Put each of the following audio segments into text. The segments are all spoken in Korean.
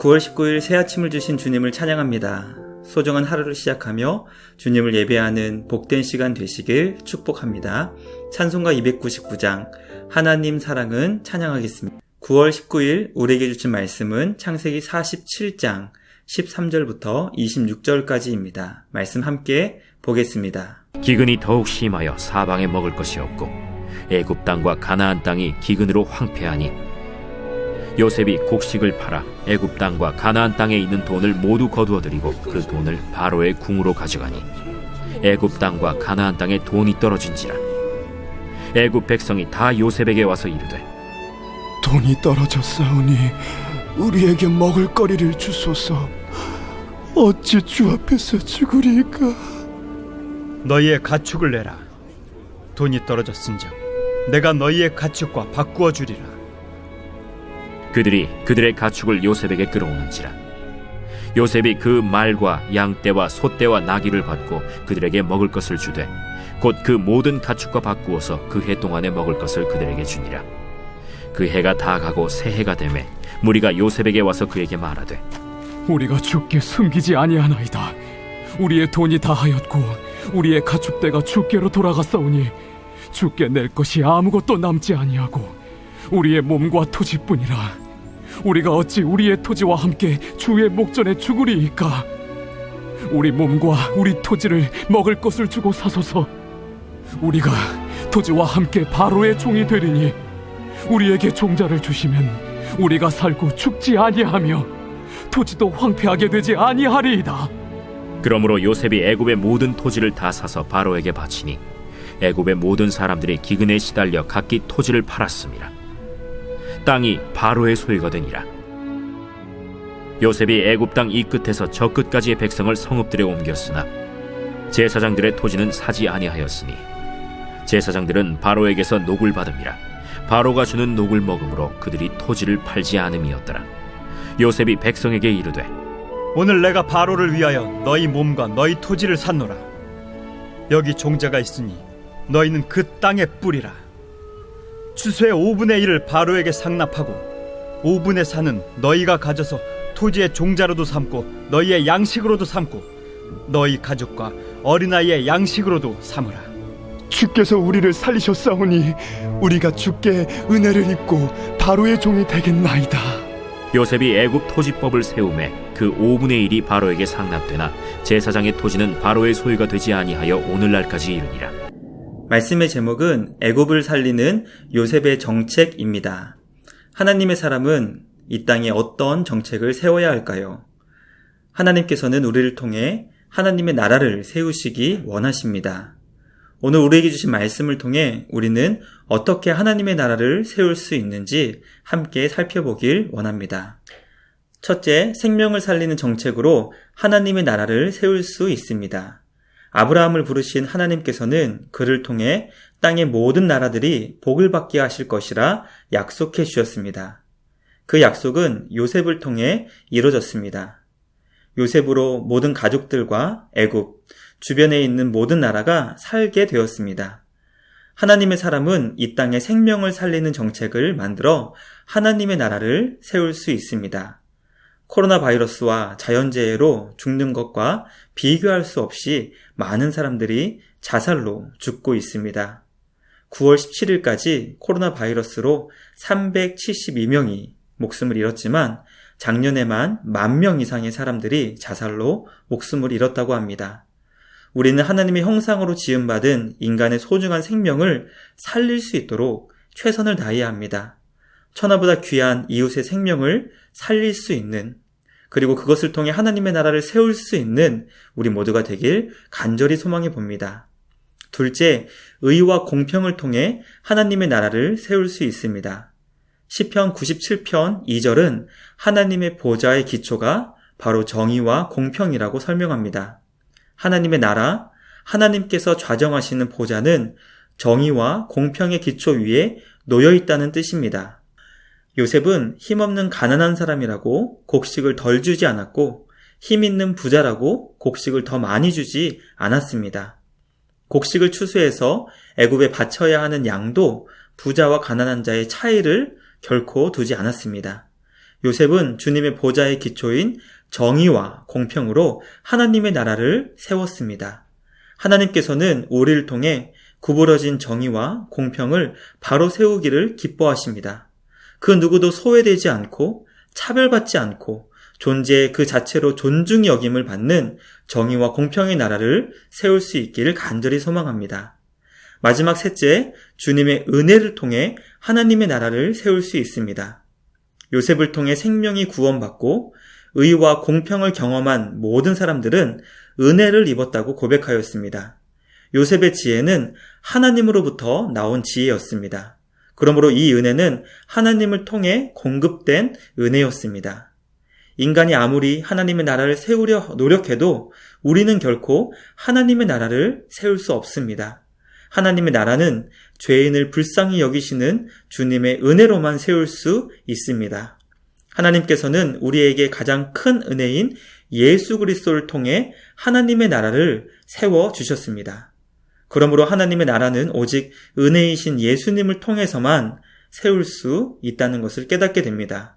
9월 19일 새 아침을 주신 주님을 찬양합니다. 소중한 하루를 시작하며 주님을 예배하는 복된 시간 되시길 축복합니다. 찬송가 299장 하나님 사랑은 찬양하겠습니다. 9월 19일 우리에게 주신 말씀은 창세기 47장 13절부터 26절까지입니다. 말씀 함께 보겠습니다. 기근이 더욱 심하여 사방에 먹을 것이 없고 애굽 땅과 가나안 땅이 기근으로 황폐하니 요셉이 곡식을 팔아 애굽 땅과 가나안 땅에 있는 돈을 모두 거두어 들이고 그 돈을 바로의 궁으로 가져가니 애굽 땅과 가나안 땅에 돈이 떨어진지라 애굽 백성이 다 요셉에게 와서 이르되 돈이 떨어졌사오니 우리에게 먹을 거리를 주소서 어찌 주 앞에서 죽으리까 너희의 가축을 내라. 돈이 떨어졌은즉 내가 너희의 가축과 바꾸어 주리라. 그들이 그들의 가축을 요셉에게 끌어오는지라 요셉이 그 말과 양떼와 소떼와 나귀를 받고 그들에게 먹을 것을 주되 곧 그 모든 가축과 바꾸어서 그 해 동안에 먹을 것을 그들에게 주니라 그 해가 다 가고 새 해가 되매 무리가 요셉에게 와서 그에게 말하되 우리가 주께 숨기지 아니하나이다. 우리의 돈이 다하였고 우리의 가축대가 주께로 돌아갔사오니 주께 낼 것이 아무것도 남지 아니하고 우리의 몸과 토지뿐이라. 우리가 어찌 우리의 토지와 함께 주의 목전에 죽으리이까? 우리 몸과 우리 토지를 먹을 것을 주고 사소서. 우리가 토지와 함께 바로의 종이 되리니 우리에게 종자를 주시면 우리가 살고 죽지 아니하며 토지도 황폐하게 되지 아니하리이다. 그러므로 요셉이 애굽의 모든 토지를 다 사서 바로에게 바치니 애굽의 모든 사람들이 기근에 시달려 각기 토지를 팔았습니다. 땅이 바로의 소유가 되니라. 요셉이 애굽 땅 이 끝에서 저 끝까지의 백성을 성읍들에 옮겼으나 제사장들의 토지는 사지 아니하였으니 제사장들은 바로에게서 녹을 받음이라 바로가 주는 녹을 먹음으로 그들이 토지를 팔지 않음이었더라. 요셉이 백성에게 이르되 오늘 내가 바로를 위하여 너희 몸과 너희 토지를 샀노라. 여기 종자가 있으니 너희는 그 땅에 뿌리라. 추수의 5분의 1을 바로에게 상납하고 5분의 4는 너희가 가져서 토지의 종자로도 삼고 너희의 양식으로도 삼고 너희 가족과 어린아이의 양식으로도 삼으라. 주께서 우리를 살리셨사오니 우리가 주께 은혜를 입고 바로의 종이 되겠나이다 요셉이 애굽 토지법을 세우매 그 5분의 1이 바로에게 상납되나 제사장의 토지는 바로의 소유가 되지 아니하여 오늘날까지 이르니라. 말씀의 제목은 애굽을 살리는 요셉의 정책입니다. 하나님의 사람은 이 땅에 어떤 정책을 세워야 할까요? 하나님께서는 우리를 통해 하나님의 나라를 세우시기 원하십니다. 오늘 우리에게 주신 말씀을 통해 우리는 어떻게 하나님의 나라를 세울 수 있는지 함께 살펴보길 원합니다. 첫째, 생명을 살리는 정책으로 하나님의 나라를 세울 수 있습니다. 아브라함을 부르신 하나님께서는 그를 통해 땅의 모든 나라들이 복을 받게 하실 것이라 약속해 주셨습니다. 그 약속은 요셉을 통해 이루어졌습니다. 요셉으로 모든 가족들과 애굽, 주변에 있는 모든 나라가 살게 되었습니다. 하나님의 사람은 이 땅에 생명을 살리는 정책을 만들어 하나님의 나라를 세울 수 있습니다. 코로나 바이러스와 자연재해로 죽는 것과 비교할 수 없이 많은 사람들이 자살로 죽고 있습니다. 9월 17일까지 코로나 바이러스로 372명이 목숨을 잃었지만 작년에만 만 명 이상의 사람들이 자살로 목숨을 잃었다고 합니다. 우리는 하나님의 형상으로 지음받은 인간의 소중한 생명을 살릴 수 있도록 최선을 다해야 합니다. 천하보다 귀한 이웃의 생명을 살릴 수 있는 그리고 그것을 통해 하나님의 나라를 세울 수 있는 우리 모두가 되길 간절히 소망해 봅니다. 둘째, 의와 공평을 통해 하나님의 나라를 세울 수 있습니다. 시편 97편 2절은 하나님의 보좌의 기초가 바로 정의와 공평이라고 설명합니다. 하나님의 나라, 하나님께서 좌정하시는 보좌는 정의와 공평의 기초 위에 놓여 있다는 뜻입니다. 요셉은 힘없는 가난한 사람이라고 곡식을 덜 주지 않았고 힘 있는 부자라고 곡식을 더 많이 주지 않았습니다. 곡식을 추수해서 애굽에 바쳐야 하는 양도 부자와 가난한 자의 차이를 결코 두지 않았습니다. 요셉은 주님의 보좌의 기초인 정의와 공평으로 하나님의 나라를 세웠습니다. 하나님께서는 우리를 통해 구부러진 정의와 공평을 바로 세우기를 기뻐하십니다. 그 누구도 소외되지 않고 차별받지 않고 존재 그 자체로 존중이 여김을 받는 정의와 공평의 나라를 세울 수 있기를 간절히 소망합니다. 마지막 셋째, 주님의 은혜를 통해 하나님의 나라를 세울 수 있습니다. 요셉을 통해 생명이 구원받고 의와 공평을 경험한 모든 사람들은 은혜를 입었다고 고백하였습니다. 요셉의 지혜는 하나님으로부터 나온 지혜였습니다. 그러므로 이 은혜는 하나님을 통해 공급된 은혜였습니다. 인간이 아무리 하나님의 나라를 세우려 노력해도 우리는 결코 하나님의 나라를 세울 수 없습니다. 하나님의 나라는 죄인을 불쌍히 여기시는 주님의 은혜로만 세울 수 있습니다. 하나님께서는 우리에게 가장 큰 은혜인 예수 그리스도를 통해 하나님의 나라를 세워 주셨습니다. 그러므로 하나님의 나라는 오직 은혜이신 예수님을 통해서만 세울 수 있다는 것을 깨닫게 됩니다.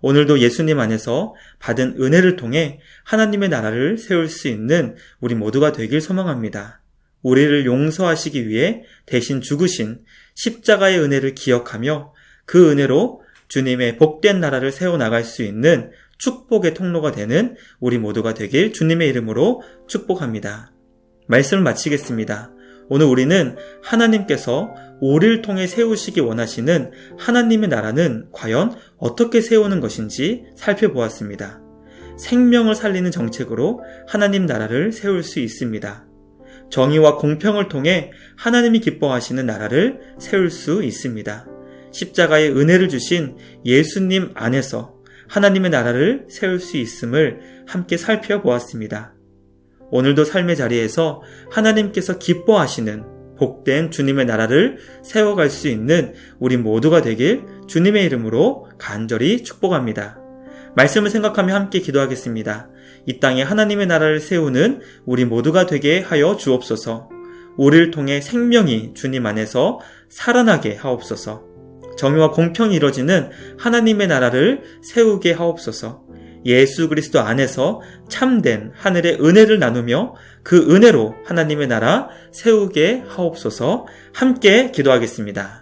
오늘도 예수님 안에서 받은 은혜를 통해 하나님의 나라를 세울 수 있는 우리 모두가 되길 소망합니다. 우리를 용서하시기 위해 대신 죽으신 십자가의 은혜를 기억하며 그 은혜로 주님의 복된 나라를 세워나갈 수 있는 축복의 통로가 되는 우리 모두가 되길 주님의 이름으로 축복합니다. 말씀을 마치겠습니다. 오늘 우리는 하나님께서 우리를 통해 세우시기 원하시는 하나님의 나라는 과연 어떻게 세우는 것인지 살펴보았습니다. 생명을 살리는 정책으로 하나님 나라를 세울 수 있습니다. 정의와 공평을 통해 하나님이 기뻐하시는 나라를 세울 수 있습니다. 십자가의 은혜를 주신 예수님 안에서 하나님의 나라를 세울 수 있음을 함께 살펴보았습니다. 오늘도 삶의 자리에서 하나님께서 기뻐하시는 복된 주님의 나라를 세워갈 수 있는 우리 모두가 되길 주님의 이름으로 간절히 축복합니다. 말씀을 생각하며 함께 기도하겠습니다. 이 땅에 하나님의 나라를 세우는 우리 모두가 되게 하여 주옵소서. 우리를 통해 생명이 주님 안에서 살아나게 하옵소서. 정의와 공평이 이루어지는 하나님의 나라를 세우게 하옵소서. 예수 그리스도 안에서 참된 하늘의 은혜를 나누며 그 은혜로 하나님의 나라 세우게 하옵소서 함께 기도하겠습니다.